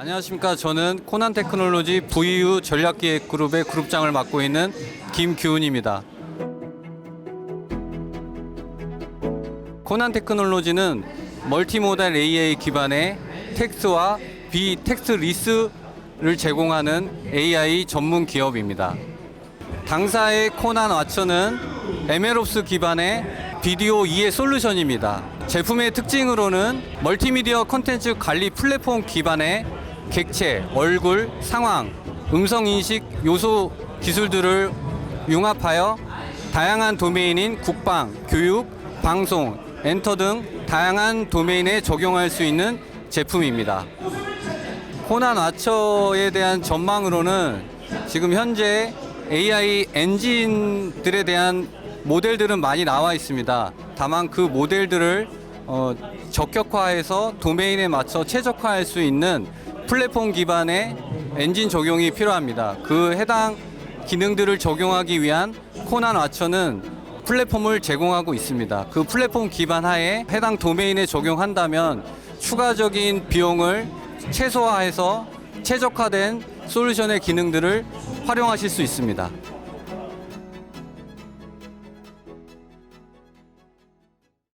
안녕하십니까. 저는 코난 테크놀로지 VU 전략기획그룹의 그룹장을 맡고 있는 김규훈입니다. 코난 테크놀로지는 멀티모달 AI 기반의 텍스트와 비텍스트 리스를 제공하는 AI 전문 기업입니다. 당사의 코난 와처는 에메롭스 기반의 비디오 이해 솔루션입니다. 제품의 특징으로는 멀티미디어 컨텐츠 관리 플랫폼 기반의 객체, 얼굴, 상황, 음성 인식 요소 기술들을 융합하여 다양한 도메인인 국방, 교육, 방송, 엔터 등 다양한 도메인에 적용할 수 있는 제품입니다. 코난 와처에 대한 전망으로는 지금 현재 AI 엔진들에 대한 모델들은 많이 나와 있습니다. 다만 그 모델들을 어, 적격화해서 도메인에 맞춰 최적화할 수 있는 플랫폼 기반의 엔진 적용이 필요합니다. 그 해당 기능들을 적용하기 위한 코난 와처는 플랫폼을 제공하고 있습니다. 그 플랫폼 기반 하에 해당 도메인에 적용한다면 추가적인 비용을 최소화해서 최적화된 솔루션의 기능들을 활용하실 수 있습니다.